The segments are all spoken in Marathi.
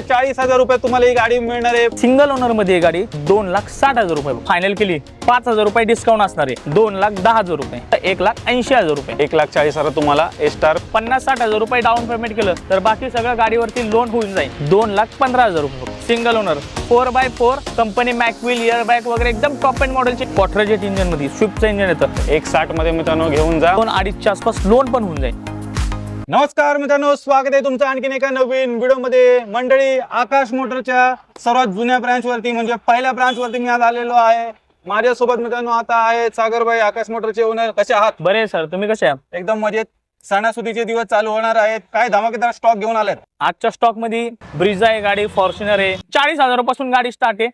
चाळीस हजार रुपये तुम्हाला ही गाडी मिळणार आहे. सिंगल ओनरमध्ये ही गाडी दोन लाख साठ हजार रुपये. फायनल केली. पाच हजार रुपये डिस्काउंट असणार आहे. दोन लाख दहा हजार रुपये. एक लाख ऐंशी हजार रुपये. एक लाख चाळीस हजार तुम्हाला ए स्टार पन्नास साठ हजार रुपये डाऊन पेमेंट केलं तर बाकी सगळं गाडीवरती लोन होऊन जाईल. दोन लाख पंधरा हजार रुपये. Single owner four by four company मॅकविल airbag वगैरे एकदम टॉप अँड मॉडेलचे क्वार्टरजेट इंजिनमध्ये स्विफ्टचं इंजिन येतं. एक साठमध्ये मित्रांनो घेऊन जा. दोन अडीचच्या आसपास लोन पण होऊन जाईल. नमस्कार मित्रांनो स्वागत आहे तुमचं आणखीन एका नवीन व्हिडिओमध्ये मंडळी आकाश मोटरच्या सर्वात जुन्या ब्रांच वरती म्हणजे पहिल्या ब्रांच वरती मी आज आलेलो आहे. माझ्यासोबत मित्रांनो आता आहे सागरभाई आकाश मोटरचे ओनर कसे आहात? बरे सर. तुम्ही कसे आहात? एकदम मजेत. सणासुदीचे दिवस चालू होणार आहेत. काय धमाकेदार स्टॉक घेऊन आलेत? आजच्या स्टॉकमध्ये ब्रिझा आहे गाडी फॉर्च्युनर आहे. चाळीस हजारापासून गाडी स्टार्ट आहे.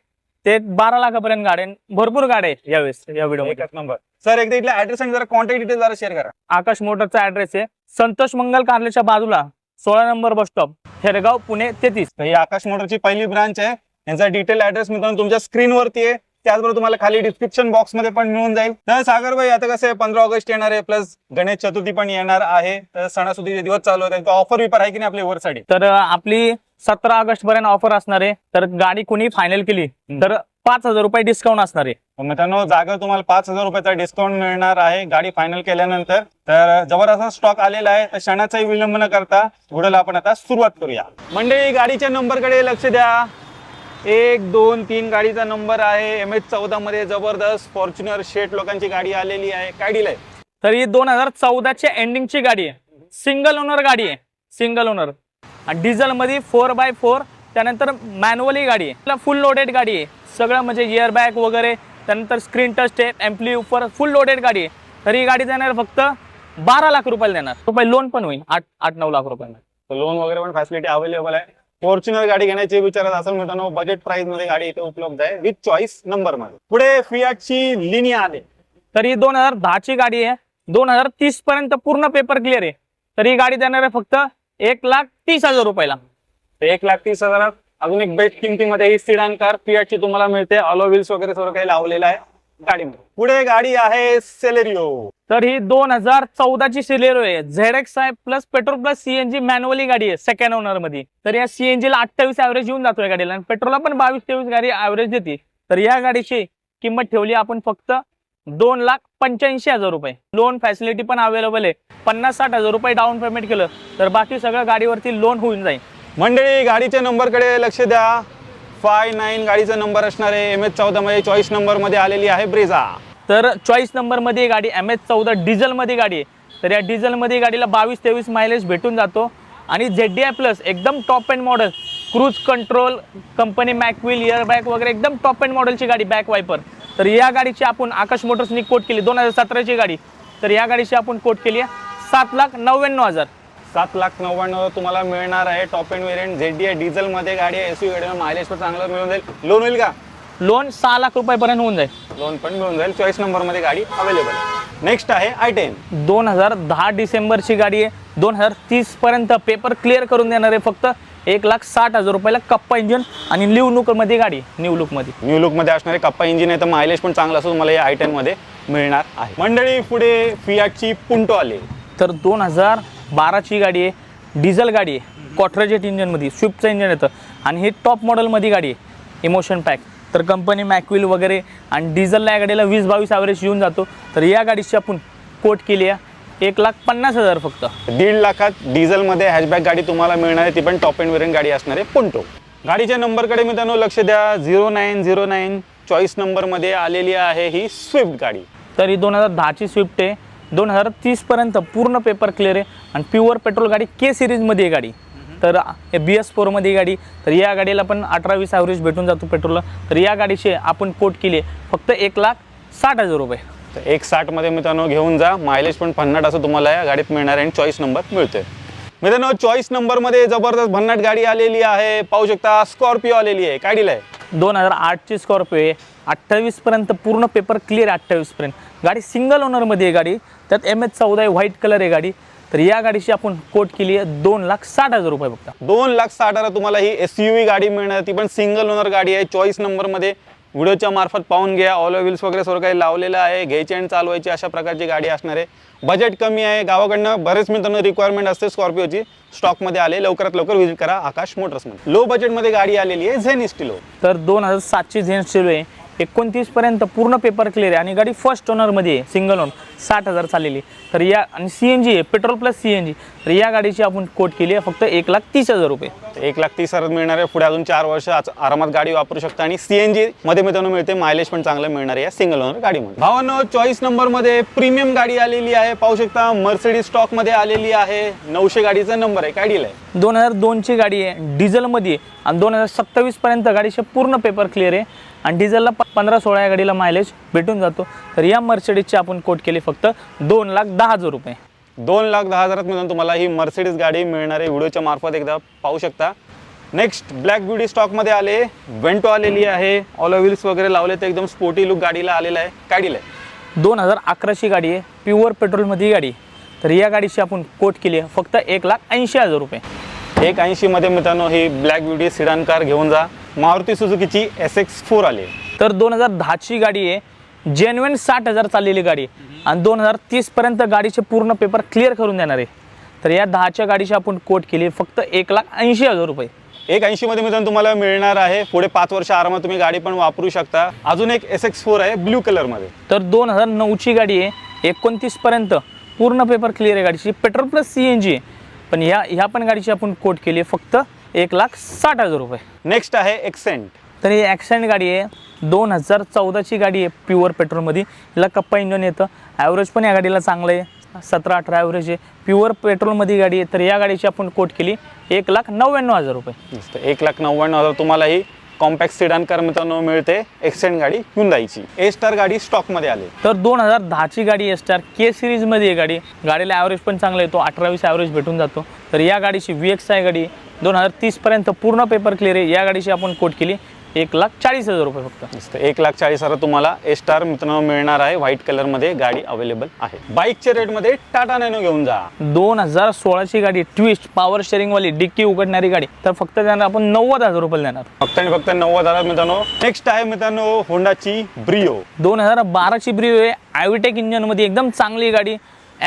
ते बारा लाखापर्यंत गाडी आहे. भरपूर गाड्या आहे यावेळेस या व्हिडिओ एकच नंबर. सर एकदा इथला ऍड्रेस आणि जरा कॉन्टॅक्ट डिटेल जरा शेअर करा. आकाश मोटरचा ऍड्रेस आहे. संतोष मंगल कार्लेच्या बाजूला सोळा number bus stop Hergaon Pune तेहतीस. तर ही आकाश मोटरची पहिली ब्रांच आहे. यांचा डिटेल ऍड्रेस मित्रांनो तुमच्या स्क्रीनवरती आहे. त्याचबरोबर तुम्हाला खाली डिस्क्रिप्शन बॉक्समध्ये पण मिळून जाईल. तर सागर भाई आता कसं आहे पंधरा ऑगस्ट येणार आहे प्लस गणेश चतुर्थी पण येणार आहे. तर सणासुदीचे दिवस चालू होत ऑफर विपर आहे की नाही आपली वरसाठी? तर अं, आपली सतरा ऑगस्ट पर्यंत ऑफर असणार आहे तर गाडी कुणी फायनल केली तर पाच हजार रुपये डिस्काउंट असणार. आहे मित्रांनो जागा तुम्हाला पाच हजार रुपयाचा डिस्काउंट मिळणार आहे. गाडी फायनल केल्यानंतर तर जबरदस्त स्टॉक आलेला आहे. तर क्षणाचाही विलंब न करता व्हिडिओला आपण आता सुरुवात करूया. मंडळी गाडीच्या नंबरकडे लक्ष द्या. एक दोन तीन गाडीचा नंबर आहे. एम एच चौदा मध्ये जबरदस्त फॉर्च्युनर शेट लोकांची गाडी आलेली आहे. काय डील आहे? तर ही दोन हजार चौदाच्या एंडिंगची गाडी आहे. सिंगल ओनर गाडी आहे. सिंगल ओनर आणि डिझेल मध्ये फोर बाय फोर त्यानंतर मॅन्युअली गाडी आहे. फुल लोडेड गाडी आहे. सगळं म्हणजे इयर बॅग वगैरे त्यानंतर स्क्रीन टच आहे एम्प्ली उपर फुल लोडेड गाडी आहे. तर ही गाडी देणार फक्त बारा लाख रुपयाला देणार. रुपये लोन पण होईल आठ आठ नऊ लाख रुपयाला लोन वगैरे पण फॅसिलिटी अवेलेबल आहे. फॉर्च्युनर गाडी घेण्याची विचारत असेल मित्रांनो बजेट प्राइसमध्ये गाडी इथे उपलब्ध आहे. विथ चॉईस नंबरमध्ये. पुढे फियाटची लिनिया आले तर ही दोन हजार दहाची गाडी आहे. दोन हजार तीस पर्यंत पूर्ण पेपर क्लिअर आहे. तर ही गाडी देणार आहे फक्त एक लाख तीस हजार रुपयाला. तर एक लाख तीस हजारात अजून एक बेस्ट किमतीमध्ये ही सिडान कार फियाटची तुम्हाला मिळते. ऑलो व्हील्स वगैरे सर्व काही लावलेलं आहे. गाडीमध्ये पुढे गाडी आहे सेलेरिओ तर ही दोन हजार चौदाची सिलेरो आहे. Z X I plus petrol plus CNG manually गाडी आहे सेकंड ओनरमध्ये तर या सीएनजी ला अठ्ठावीस ऍव्हरेज येऊन जातो या गाडीला. आणि पेट्रोलला पण बावीस तेवीस गाडी ऍव्हरेज देते. तर या गाडीची किंमत ठेवली आपण फक्त दोन लाख पंच्याऐंशी हजार रुपये. लोन फॅसिलिटी पण अवेलेबल आहे. पन्नास साठ हजार रुपये डाऊन पेमेंट केलं तर बाकी सगळं गाडीवरती लोन होऊन जाईल. मंडळी गाडीच्या नंबरकडे लक्ष द्या. फाय नाईन गाडीचा नंबर असणार आहे. एम एच चौदा मध्ये चॉईस नंबरमध्ये आलेली आहे ब्रेझा तर चॉईस नंबरमध्ये गाडी एम एच चौदा डिझेलमध्ये गाडी आहे. तर या डिझेलमध्ये गाडीला बावीस तेवीस मायलेज भेटून जातो. आणि झेड डी आय प्लस एकदम top end model cruise control company मॅकविल airbag वगैरे एकदम टॉप अँड मॉडेलची गाडी बॅक वायपर तर या गाडीची आपण आकाश मोटर्सनी कोट केली. दोन हजार सतराची गाडी. तर या गाडीची आपण कोट केली आहे. सात लाख नव्याण्णव हजार. सात लाख नव्याण्णव तुम्हाला मिळणार आहे. Top end variant Z D आहे. डिझेल मध्ये गाडी आहे. एसयू गाडी मायलेज पण चांगलं मिळून जाईल. लोन होईल का? लोन सहा लाख रुपयापर्यंत होऊन जाईल. लोन पण मिळून जाईल. चॉईस नंबरमध्ये गाडी अवेलेबल आहे. नेक्स्ट आहे आय टेन दोन हजार दहा डिसेंबरची गाडी आहे. दोन हजार तीस पर्यंत पेपर क्लिअर करून देणार आहे फक्त एक लाख साठ हजार रुपयाला कप्पा इंजिन आणि न्यू लुकमध्ये गाडी न्यू लुकमध्ये न्यू लुकमध्ये असणारे कप्पा इंजिन आहे तर मायलेज पण चांगलं असं तुम्हाला या आय टेन मध्ये मिळणार आहे. मंडळी पुढे फियाटची पुंटो आले. तर दोन हजार बाराची गाडी आहे डिझेल गाडी आहे क्वार्टरजेट इंजिनमध्ये स्विफ्टचं इंजिन येतं आणि ही टॉप मॉडेलमध्ये गाडी आहे इमोशन पॅक तर कंपनी मॅकविल वगैरे आणि डिझेलला या गाडीला वीस बावीस ॲव्हरेज येऊन जातो. तर या गाडीची आपण कोट केली आहे. एक लाख पन्नास हजार फक्त. दीड लाखात डिझेल मध्ये हॅशबॅक गाडी तुम्हाला मिळणार आहे. ती पण टॉप एंड वेरियंट गाडी असणार आहे. पुंटो गाडीच्या नंबरकडे मित्रांनो लक्ष द्या. Zero nine zero nine choice नंबरमध्ये आलेली आहे ही स्विफ्ट गाडी. तर ही दोन हजार दहाची स्विफ्ट आहे. दोन हजार तीसपर्यंत पूर्ण पेपर क्लिअर आहे. आणि प्युअर पेट्रोल गाडी के सिरीजमध्ये आहे गाडी. तर बी एस फोरमध्ये गाडी. तर या गाडीला पण अठरा वीस ॲव्हरेज भेटून जातो पेट्रोलला तर या गाडीची आपण कोट केली फक्त एक लाख साठ हजार रुपये. तर एक साठमध्ये मित्रांनो घेऊन जा. मायलेज पण भन्नाट असं तुम्हाला या गाडीत मिळणार आहे आणि चॉईस नंबर मिळतोय. मित्रांनो चॉईस नंबरमध्ये जबरदस्त भन्नाट गाडी आलेली आहे. पाहू शकता स्कॉर्पिओ आलेली आहे. काय दिलंय? दोन हजार आठची स्कॉर्पिओ आहे. अठ्ठावीसपर्यंत पूर्ण पेपर क्लिअर आहे अठ्ठावीसपर्यंत गाडी सिंगल ओनरमध्ये आहे गाडी. त्यात एम एच चौदा आहे व्हाईट कलर आहे गाडी. तर या गाडीची आपण कोट केली आहे दोन लाख साठ हजार रुपये फक्त. दोन लाख साठ हजार तुम्हाला ही एस यू गाडी मिळणार. ती पण सिंगल ओनर गाडी आहे. चॉईस नंबरमध्ये व्हिडिओच्या मार्फत पाहून घ्या. ऑलो व्हील्स वगैरे सर्व काही लावलेलं आहे. घ्यायची आणि चालवायची अशा प्रकारची गाडी असणार आहे. बजेट कमी आहे. गावाकडनं बरेच मित्रांनो रिक्वायरमेंट असते स्कॉर्पिओची स्टॉकमध्ये आले. लवकरात लवकर व्हिजिट करा. आकाश मोटर्समध्ये लो बजेटमध्ये गाडी आलेली आहे. झेन स्टिलो तर दोन हजार सातची झेन स्टिलो आहे. एकोणतीस पर्यंत पूर्ण पेपर क्लिअर आहे आणि गाडी फर्स्ट ओनरमध्ये आहे सिंगल ओन साठ हजार चाललेली. तर या आणि सी एन जी आहे petrol plus C N G तर या गाडीची आपण कोट केली आहे फक्त एक लाख तीस हजार रुपये. एक लाख तीस हजार मिळणार आहे. पुढे अजून चार वर्ष आज आरामात गाडी वापरू शकता आणि सीएनजी मध्ये मित्रांनो मिळते. मायलेज पण चांगलं मिळणार आहे या सिंगल ओनर गाडीमध्ये. भावांनो चॉईस नंबरमध्ये प्रीमियम गाडी आलेली आहे. पाहू शकता मर्सिडीज स्टॉकमध्ये आलेली आहे. नऊशे गाडीचा नंबर आहे. काय डील आहे? दोन हजार दोनची गाडी आहे डिझेलमध्ये आणि दोन हजार सत्तावीसपर्यंत गाडीचे पूर्ण पेपर क्लिअर आहे. आणि डिझेलला प पंधरा सोळा या गाडीला मायलेज भेटून जातो. तर या मर्सिडीजची आपण कोट केली फक्त दोन लाख दहा हजार रुपये. दोन लाख दहा हजारात मिळून तुम्हाला ही मर्सिडीज गाडी मिळणार आहे व्हिडिओच्या मार्फत एकदा पाहू शकता. नेक्स्ट ब्लॅक ब्युटी स्टॉकमध्ये आले वेंटो आलेली आहे. ऑल व्हील्स वगैरे लावले तर एकदम स्पोर्टी लुक गाडीला आलेला आहे. काय डील आहे? दोन हजार अकराची गाडी आहे प्युअर पेट्रोलमध्ये ही गाडी. आहे. तर या गाडीची आपण कोट केली आहे फक्त एक लाख ऐंशी हजार रुपये. एक ऐंशीमध्ये मित्रांनो ही ब्लॅक ब्युटी सिडान कार घेऊन जा. मारुती सुझुकीची एस एक्स फोर आली. तर दोन हजार दहाची गाडी आहे. जेन्युन साठ हजार चाललेली गाडी. आणि दोन हजार तीसपर्यंत गाडीचे पूर्ण पेपर क्लिअर करून देणार आहे. तर या दहाच्या गाडीची आपण कोट केली फक्त एक लाख ऐंशी हजार रुपये. एक ऐंशीमध्ये मित्रांनो तुम्हाला मिळणार आहे. पुढे पाच वर्ष आरामात तुम्ही गाडी पण वापरू शकता. अजून एक एस एक्स फोर आहे ब्ल्यू कलरमध्ये तर दोन हजार नऊची गाडी आहे. एकोणतीसपर्यंत पूर्ण पेपर क्लिअर आहे गाडीची. Petrol plus C N G आहे. पण ह्या ह्या पण गाडीची आपण कोट केली आहे फक्त एक लाख साठ हजार रुपये. नेक्स्ट आहे एक्सेंट तर ही ॲक्सेंट गाडी आहे. दोन हजार चौदाची गाडी आहे प्युअर पेट्रोलमध्ये हिला कप्पा इंजन येतं. ॲव्हरेज पण या गाडीला चांगलं आहे. सतरा अठरा ॲव्हरेज आहे. प्युअर पेट्रोलमध्ये गाडी आहे. तर या गाडीची आपण कोट केली एक लाख नव्याण्णव हजार रुपये. एक लाख नव्याण्णव हजार तुम्हाला ही कॉम्पॅक्ट सिडान कार मित्रांनो मिळते. एक्सेंट गाडी हुंदाईची ए स्टार गाडी स्टॉकमध्ये आली. तर दोन हजार दहाची गाडी ए स्टार के सिरीजमध्ये आहे गाडी. गाडीला ॲव्हरेज पण चांगला येतो. अठरावीस ॲव्हरेज भेटून जातो. तर या गाडीची व्ही एक्स आय गाडी दोन हजार तीसपर्यंत पूर्ण पेपर क्लिअर आहे. या गाडीची आपण कोट केली. एक लाख चाळीस हजार रुपये फक्त. मस्त. एक लाख चाळीस हजार तुम्हाला ए स्टार मित्रांनो मिळणार आहे. व्हाईट कलरमध्ये गाडी अवेलेबल आहे. बाईकच्या रेटमध्ये टाटा नॅनो घेऊन जा. दोन हजार सोळाची गाडी ट्विस्ट पॉवर स्टेरिंगवाली डिक्की उघडणारी गाडी. तर फक्त त्यांना आपण नव्वद हजार रुपये देणार. फक्त आणि फक्त नव्वद हजार मित्रांनो. नेक्स्ट आहे मित्रांनो होंडाची ब्रिओ दोन हजार बाराची ब्रिओ आहे. आयविटेक इंजनमध्ये एकदम चांगली गाडी.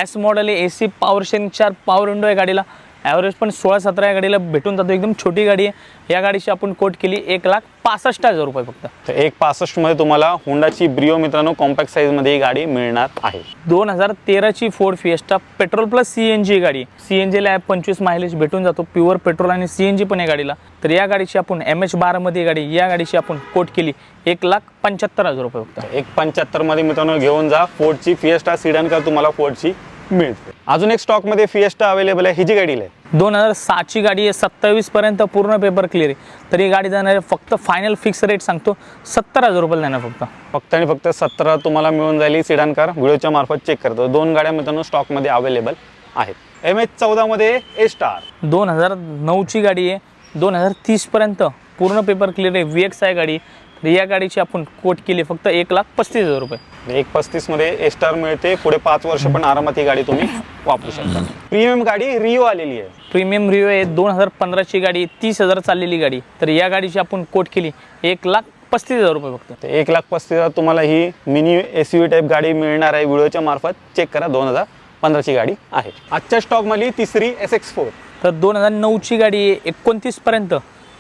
एस मॉडेल आहे. ए सी पॉवर स्टेरिंग चार पॉवर विंडो आहे गाडीला. ॲव्हरेज पण सोळा सतरा या गाडीला भेटून जातो. एकदम छोटी गाडी आहे. या गाडीची आपण कोट केली एक लाख पासष्ट हजार रुपये फक्त. तर एक पासष्टमध्ये तुम्हाला होंडाची ब्रिओ मित्रांनो कॉम्पॅक्ट साईजमध्ये ही गाडी मिळणार आहे. दोन हजार तेराची Ford Fiesta petrol plus C N G गाडी. सी एन जीला पंचवीस मायलेज भेटून जातो. प्युअर पेट्रोल आणि सी एन जी पण आहे गाडीला. तर या गाडीची आपण एम एच बारामध्ये गाडी या गाडीची आपण कोट केली एक लाख पंच्याहत्तर हजार रुपये फक्त. एक पंच्याहत्तरमध्ये मित्रांनो घेऊन जा. फोर्डची फिएस्टा सिडन कार तुम्हाला फोर्डची मिळते. अजून एक स्टॉकमध्ये फिएस्टा अवेलेबल आहे. ही जी गाडी आहे दोन हजार सातची गाडी आहे सत्तावीस पर्यंत पूर्ण पेपर क्लिअर आहे. तर ही गाडी जाणार आहे फक्त फायनल फिक्स रेट सांगतो सत्तर हजार रुपये देणार फक्त. फक्त आणि फक्त सतरा तुम्हाला मिळून जाईल सिडान कार व्हिडिओच्या मार्फत चेक करतो. दोन गाड्या मित्रांनो स्टॉकमध्ये अवेलेबल आहेत. एम एच चौदामध्ये ए स्टार दोन हजार नऊची गाडी आहे दोन हजार तीसपर्यंत पूर्ण पेपर क्लिअर आहे व्ही एक्स आहे गाडी. तर या गाडीची आपण कोट केली फक्त एक लाख पस्तीस हजार रुपये. एक पस्तीसमध्ये ए स्टार मिळते. पुढे पाच वर्ष पण आरामात ही गाडी तुम्ही वापरू शकता. प्रीमियम गाडी रिओ आलेली आहे. प्रीमियम रिओ आहे. दोन हजार पंधराची गाडी तीस हजार चाललेली गाडी. तर या गाडीची आपण कोट केली एक लाख पस्तीस हजार रुपये फक्त. एक लाख पस्तीस हजार तुम्हाला ही मिनी एस यू टाईप गाडी मिळणार आहे. व्हिडिओच्या मार्फत चेक करा. दोन हजार पंधराची गाडी आहे. आजच्या स्टॉकमधली तिसरी एस एक्स फोर तर दोन हजार नऊची गाडी एकोणतीसपर्यंत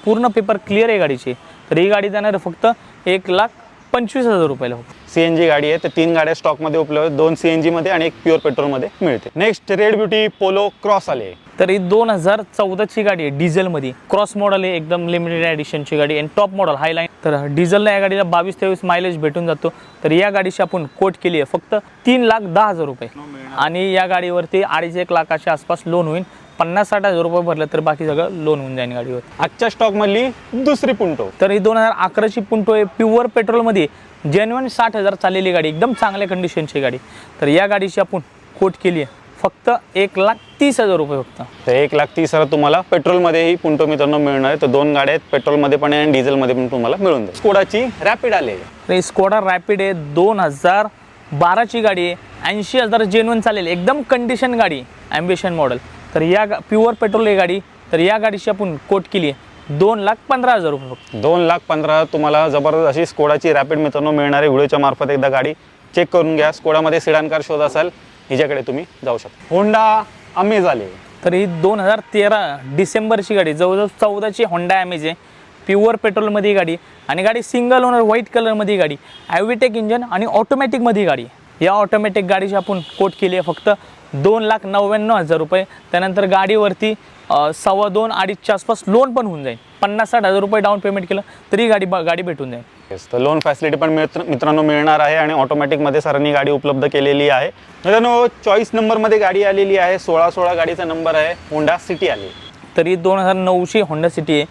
पूर्ण पेपर क्लिअर आहे गाडीची. तर ही गाडी जाणार फक्त एक लाख पंचवीस हजार रुपयाला फक्त सी एन जी गाडी आहे. तर तीन गाड्या स्टॉकमध्ये उपलब्ध आहेत. दोन सी एन जीमध्ये आणि एक प्युअर पेट्रोलमध्ये मिळते. Next red beauty Polo Cross आले तर ही दोन हजार चौदाची गाडी आहे. डिझेलमध्ये क्रॉस मॉडेल आहे. एकदम लिमिटेड एडिशनची गाडी आणि टॉप मॉडेल हायलाईन तर डिझेलला या गाडीला बावीस तेवीस मायलेज भेटून जातो. तर या गाडीची आपण कोट केली आहे. फक्त तीन लाख दहा हजार रुपये. आणि या गाडीवरती अडीच एक लाखाच्या आसपास लोन होईल. पन्नास साठ हजार रुपये भरलं तर बाकी सगळं लोन होऊन जाईल गाडीवर. आजच्या स्टॉकमधली दुसरी पुंटो तर ही दोन हजार अकराची पुंटो आहे प्युअर पेट्रोलमध्ये जेन्युन साठ हजार चाललेली गाडी एकदम चांगल्या कंडिशनची गाडी. तर या गाडीची आपण कोट केली आहे. फक्त एक लाख तीस हजार रुपये फक्त. तर एक लाख तीस हजार तुम्हाला पेट्रोलमध्ये ही पुंटो मित्रांनो मिळणार आहे. तर दोन गाड्या आहेत पेट्रोलमध्ये पण आहे आणि डिझेलमध्ये पण तुम्हाला मिळून जाईल. स्कोडाची रॅपिड आले तर ही स्कोडा रॅपिड आहे दोन हजार बाराची गाडी आहे. ऐंशी हजार जेन्युन चालेल एकदम कंडिशन गाडी ॲम्बिशन मॉडेल तर या प्युअर पेट्रोल आहे गाडी तर या गाडीची आपण कोट केली आहे. दोन लाख पंधरा हजार रुपये फक्त. दोन लाख पंधरा तुम्हाला जबरदस्त अशी स्कोडाची रॅपिड मित्रांनो मिळणार आहे व्हिडिओच्या मार्फत एकदा गाडी चेक करून घ्या. स्कोडामध्ये सिडान कार शोध असाल हिच्याकडे तुम्ही जाऊ शकता. होंडा अमेज आले तर ही दोन हजार तेरा डिसेंबरची गाडी जवळजवळ चौदाची होंडा ॲमेज आहे. प्युअर पेट्रोलमध्ये ही गाडी आणि गाडी सिंगल ओनर व्हाईट कलरमध्ये गाडी. ॲव्हिटेक इंजन आणि ऑटोमॅटिकमध्ये गाडी. या ऑटोमॅटिक गाडीची आपण कोट केली आहे फक्त. दोन लाख नव्याण्णव हजार रुपये. त्यानंतर गाडीवरती सव्वा दोन अडीचच्या आसपास लोन पण होऊन जाईल. पन्नास साठ हजार रुपये डाऊन पेमेंट केलं तरी गाडी गाडी भेटून जाईल. येस तर लोन फॅसिलिटी पण मित्र मित्रांनो मिळणार आहे आणि ऑटोमॅटिकमध्ये सरांनी गाडी उपलब्ध केलेली आहे. मित्रांनो चॉईस नंबरमध्ये गाडी आलेली आहे. सोळा सोळा गाडीचा नंबर आहे. होंडा सिटी आली. तरी दोन हजार नऊची होंडा सिटी आहे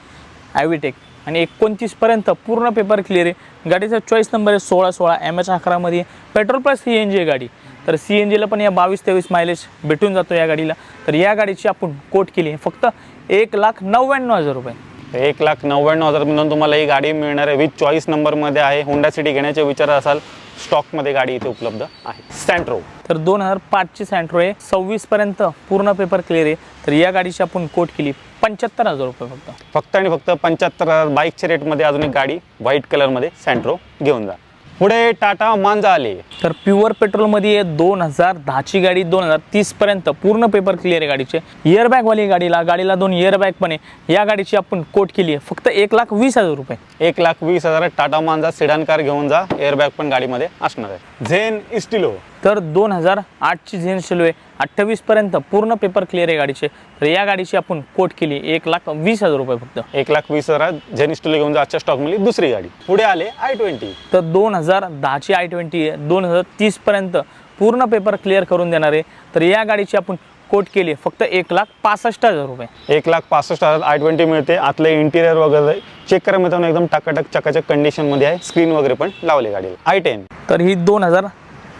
ॲव्हिटेक आणि एकोणतीसपर्यंत पूर्ण पेपर क्लिअर आहे. गाडीचा चॉईस नंबर आहे सोळा सोळा एम एच अकरामध्ये petrol plus C N G आहे गाडी. तर सी एन जीला पण या बावीस तेवीस मायलेज भेटून जातो या गाडीला. तर या गाडीची आपण कोट केली आहे. फक्त एक लाख नव्याण्णव हजार रुपये. एक लाख नव्याण्णव हजार मिळून तुम्हाला ही गाडी मिळणार आहे. विथ चॉईस नंबरमध्ये आहे. होंडा सिटी घेण्याचे विचार असाल स्टॉकमध्ये गाडी इथे उपलब्ध आहे. सँट्रो तर दोन हजार पाचची सँट्रो आहे. सव्वीसपर्यंत पूर्ण पेपर क्लिअर आहे. तर या गाडीची आपण कोट केली पंच्याहत्तर हजार रुपये फक्त. फक्त आणि फक्त पंच्याहत्तर हजार. बाईकच्या रेटमध्ये अजून एक गाडी व्हाईट कलरमध्ये सँट्रो घेऊन जा. पुढे टाटा मांजा आली. तर प्युअर पेट्रोलमध्ये दोन हजार दहाची गाडी दोन हजार तीसपर्यंत पूर्ण पेपर क्लिअर आहे गाडीचे. इयरबॅगवाली गाडीला गाडीला दोन इयरबॅग पण आहे. या गाडीची आपण कोट केली आहे. फक्त एक लाख वीस हजार रुपये. एक लाख वीस हजार टाटा मांजा सिडान कार घेऊन जा. एअरबॅग पण गाडीमध्ये असणार आहे. Zen Estilo. तर दोन हजार आठची झेन शेलो आहे अठ्ठावीसपर्यंत पूर्ण पेपर क्लिअर आहे गाडीचे. तर या गाडीची आपण कोट केली एक लाख वीस हजार रुपये फक्त. एक लाख वीस हजार झेन इस्टिलो घेऊन जा आजच्या स्टॉकमध्ये दुसरी गाडी. पुढे आले आय ट्वेंटी तर दोन हजार दहाची आय ट्वेंटी आहे. दोन हजार तीसपर्यंत पूर्ण पेपर क्लिअर करून देणार आहे. तर या गाडीची आपण कोट केली फक्त एक लाख पासष्ट हजार रुपये. एक लाख पासष्ट हजार आय ट्वेंटी मिळते. आतले इंटिरियर वगैरे चेक करा मित्रांनो एकदम टाकाटक चकाचक कंडिशनमध्ये आहे. स्क्रीन वगैरे पण लावले गाडीला. आय टेन तर ही दोन हजार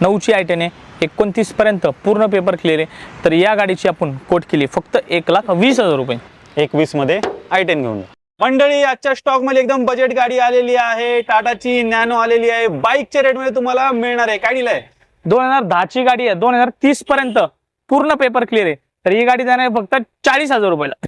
नऊची आय टेन आहे. एकोणतीसपर्यंत पूर्ण पेपर क्लिअर आहे. तर या गाडीची आपण कोट केली. फक्त एक लाख वीस हजार रुपये. एकवीसमध्ये आय टेन घेऊन. मंडळी आजच्या स्टॉकमध्ये एकदम बजेट गाडी आलेली आहे. टाटाची नॅनो आलेली आहे. बाईकच्या रेटमध्ये तुम्हाला मिळणार आहे. काय दिलंय? दोन हजार दहाची गाडी आहे. दोन हजार तीस पर्यंत पूर्ण पेपर क्लिअर आहे. तर ही गाडी जाणार आहे फक्त चाळीस हजार रुपयाला.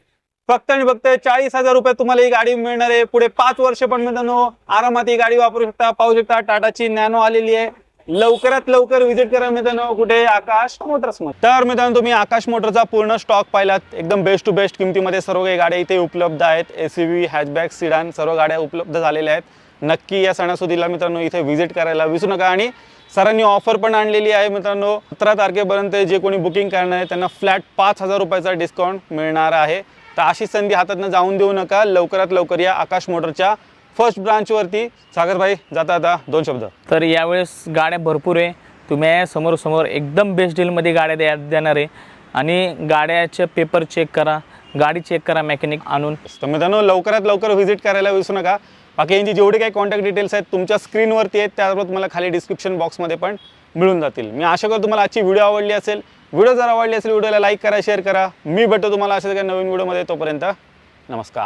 फक्त आणि फक्त चाळीस हजार रुपये तुम्हाला ही गाडी मिळणार आहे. पुढे पाच वर्ष पण मित्रांनो आरामात ही गाडी वापरू शकता पाहू शकता. टाटाची नॅनो आलेली आहे. लवकरात लवकर व्हिजिट करा मित्रांनो. कुठे? आकाश मोटर्समध्ये तर मित्रांनो तुम्ही आकाश मोटरचा पूर्ण स्टॉक पाहिलात. एकदम बेस्ट टू बेस्ट किमतीमध्ये सर्व काही गाड्या इथे उपलब्ध आहेत. एस व्ही हॅचबॅक सिडान सर्व गाड्या उपलब्ध झालेल्या आहेत. नक्की या सणासुदीला मित्रांनो इथे व्हिजिट करायला विसरू नका. आणि सरांनी ऑफर पण आणलेली आहे मित्रांनो. सतरा तारखेपर्यंत जे कोणी बुकिंग करणार आहे त्यांना फ्लॅट पाच हजार रुपयाचा डिस्काउंट मिळणार आहे. तर अशी संधी हातातनं जाऊन देऊ नका. लवकरात लवकर या आकाश मोटरच्या फर्स्ट ब्रांचवरती सागरभाई जाता आता दोन शब्द. तर यावेळेस गाड्या भरपूर आहे. तुम्ही समोर समोर एकदम बेस्ट डीलमध्ये गाड्या द्या देणार आहे. आणि गाड्याचे पेपर चेक करा गाडी चेक करा मेकॅनिक आणून. तर मित्रांनो लवकरात लवकर व्हिजिट करायला विसरू नका. बाकी यांची जेवढे काही कॉन्टॅक्ट डिटेल्स आहेत तुमच्या स्क्रीनवरती आहेत त्याबरोबर तुम्हाला खाली डिस्क्रिप्शन बॉक्समध्ये पण मिळून जातील. मी आशा करतो तुम्हाला आजची व्हिडिओ आवडली असेल. व्हिडिओ जर आवडली असेल व्हिडिओला लाईक करा शेअर करा. मी भेटतो तुम्हाला अशाच काही नवीन व्हिडिओमध्ये तोपर्यंत नमस्कार.